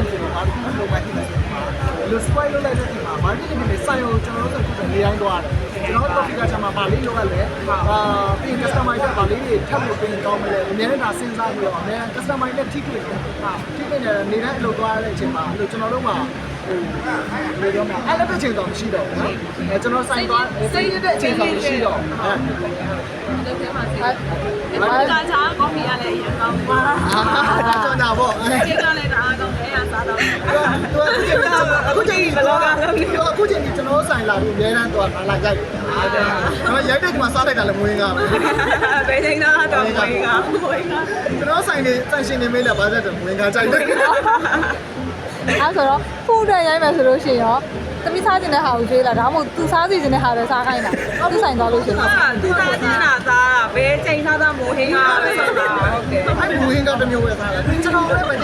နေဆိုတော့ဘာလို့လုံးဝဖြစ်နေလဲလူစပိုင်လုပ်လိုက်တဲ့ဒီမှာ marketing နဲ့ဆိုင်ကိုကျွန်တော်တို့ဆိုနေတိုင်းသွားတယ်ကျွန်တော်တို့ coffee ကချာမှာဗာလေးလုပ်ရလဲအာပြီး customer ကဗာလေးတွေထပ်လို့ပြင်ကောင်းမလဲအများနဲ့ဒါစဉ်းစားပြီးတော့အများ customer နဲ့ထိတွေ့ဟာထိတွေ့နေနေတိုင်းအလုပ်သွားရတဲ့အချိန်မှာအဲ့လိုကျွန်တော်တို့မှာဟိုဘယ်လိုပြောမလဲအဲ့လိုတစ်ချိန်တော့မရှိတော့ဘူးနော်အဲကျွန်တော်ဆိုင်သွားစိတ်ရတဲ့အချိန်တော့မရှိတော့ဘူးအဲလုပ်ခဲ့ပါစေ။ဒီကချာကော်ဖီရလည်းအရင်ကောင်းပါအာဒါကြောင့်တာပေါ့။ဒီကလည်းတအားကောင်းတယ်အစားတော့ အခုချိန်ကြီးဘလော့ကအခုချိန်ကြီးကျွန်တော်ဆိုင်လာပြီးအများအားတော့လာကြိုက်တယ်။ကျွန်တော်ရိုက်တဲ့ကမှာစားလိုက်တာလည်းမွေးကားပဲဘယ်ချိန်တော့တော့ဝင်ကဝင်က။ကျွန်တော်ဆိုင်နေဆိုင်ရှင်နေမေးလဲဘာသာတော့မွေးကားကြိုက်တယ်အဲဆိုတော့ဖူးတဲ့ရိုက်မယ်ဆိုလို့ရှိရင်ရောသမီးစားခြင်းတဲ့ဟာကိုကျွေးလာဒါမှမဟုတ်သူစားစီခြင်းတဲ့ဟာပဲစားခိုင်းတာသူဆိုင်သွားလို့ရှိရင်ဟာသူသားချင်းတာသားတာဘယ်ချိန်သားသားမိုးဟင်းကားပဲဆိုတာဟုတ်တယ်။အဲ့မွေးကားတစ်မျိုးပဲစားတ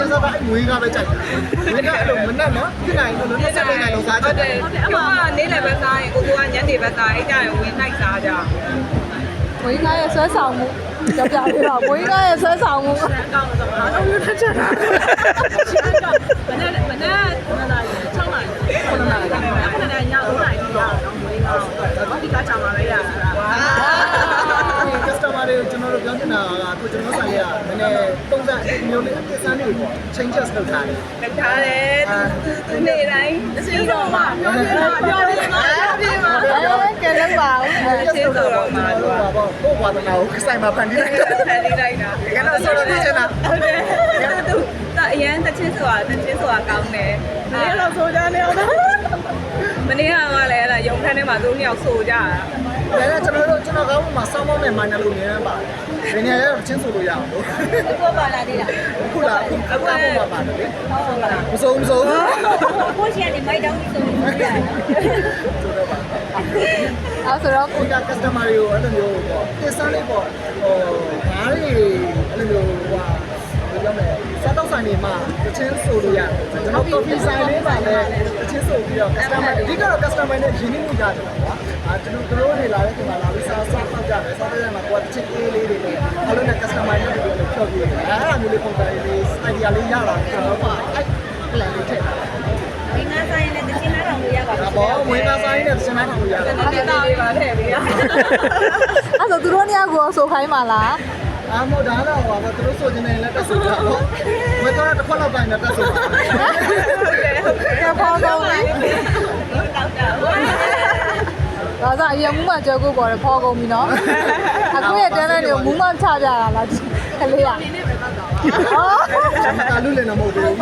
ယ်။ကျွန်တော်လည်းပဲကျစားတာအဲ့မွေးကားပဲကြိုက်တယ်။မင်းကအဲ့လိုမနဲ့နော်ဖြစ်နိုင်လို့လို့ဆက်နေနိုင်လို့စားကြဟုတ်တတယ်ယ်ဟုတ်တယ်အမှနေ့လည်းပဲစားရင်ကိုကညနေပဲစားအဲ့ကြရင်ဝင်လိုက်စားကြဝင်းကားရဲ့ဆွဲဆောင်မှုကြောက်ကြပြတော့ဝင်းကားရဲ့ဆွဲဆောင်မှုအကောင်းဆုံးအားလုံးရထချက်တာ တွေကိုကျွန်တော်တို့ပြောနေတာကအခုကျွန်တော်ဆိုင်ရနည်းနည်းပုံစံမျိုးလေးအသစ်စမ်းနေပေါ့ changes လုပ်ထားတယ်တခါလေသူနေတိုင်းအစင်းတော့မှပြောပြပါပြောပြပါပြောပြပါအဲကဲလို့ပါဦး။ changes ဆိုတော့မှာတော့ပေါ့ကိုယ်ဘာသာနာကိုဆိုင်မှာဖန်တီးလိုက်တာဖန်တီးလိုက်တာ။ကျွန်တော်ဆိုတော့ဒီချင်တာဟုတ်တယ်သူအရင်တချင်းဆိုတာတချင်းဆိုတာကောင်းတယ်မနေ့တော့ဆိုကြနေအောင်မနေ့ကလည်းအဲ့ဒါရုံခန်းထဲမှာသူနှစ်ယောက်ဆိုကြတာ။ ဒါနဲ့ကျွန်တော်တို့ကျွန်တော်ကောင်းမှစောင်းမောင်းနဲ့မိုင်းနယ်လို့နေရပါတယ်။ဒီနေရာရောက်ချင်းဆိုလို့ရအောင်လို့ကိုပါလာသေးတာ။အခုလာအခုလာပုံမှာပါတယ်လေဟုတ်ပါလား။မစုံမစုံဆိုကိုရှိရတယ်မိုက်တောင်းပြီးဆိုလို့ရတယ်တော့ပါအဲဆိုတော့ကိုက customer တွေကိုအဲ့လိုမျိုးပေါ့။တစ်စမ်းလေးပေါ့။ဟိုဘာတွေအဲ့လိုမျိုးဟိုဟာဘယ်လိုလဲစားတော့ဆိုင်နေမှာတ ချင်းဆိုလို့ရတယ်။ကျွန်တော် coffee ဆိုင်လေးပါလဲတချင်းဆိုပြီးတော့ customer အဓိကတော့ customer နဲ့ရင်းနှီးမှုရတယ်ကွာ။အာသူတို့တို့တွေလာတဲ့ဒီမှာလာပြီးစားစားတော့ကြတယ်။စားတဲ့မှာကိုကတချင်းလေးလေးတွေနဲ့အဲ့လိုနဲ့ customer နဲ့ဒီလိုဖြောပြတယ်။အဲ့ဒါမျိုးလေးပုံစံလေး idea လေးရတာကျွန်တော်ပါအဲ့ plan လေးထည့်တာဝင်းကားဆိုင်နဲ့တချင်းနားထောင်လို့ရပါ။ဒါပေါ့ဝင်သားဆိုင်နဲ့စဉ်းစားတာလို့ရတယ်တနေ့တော့လေးပါထည့်ပြီးရအဲဆိုသူတို့နေရာကိုဆိုခိုင်းပါလား။ အာမို့ဒါတော့ဟောသူတို့ဆိုချင်တယ်လက်တက်ဆိုတာပေါ့။မတော်တစ်ခွက်လောက်ပိုင်းနဲ့တက်ဆိုတာ။ဟုတ်တယ်ဟုတ်တယ်ကဖောင်းကောင်းလေးတောက်တာဒါဆိုအရင်မူးမှကြောက်ကိုပေါ်တယ်ဖော်ကုန်ပြီနော်အခုရဲ့တန်းတဲ့တွေကိုမူးမှချပြတာလားကလေးอ่ะနေနဲ့ပဲတောက်တာအော်ကျွန်တော်ကလူလည်းမဟုတ်ဘူး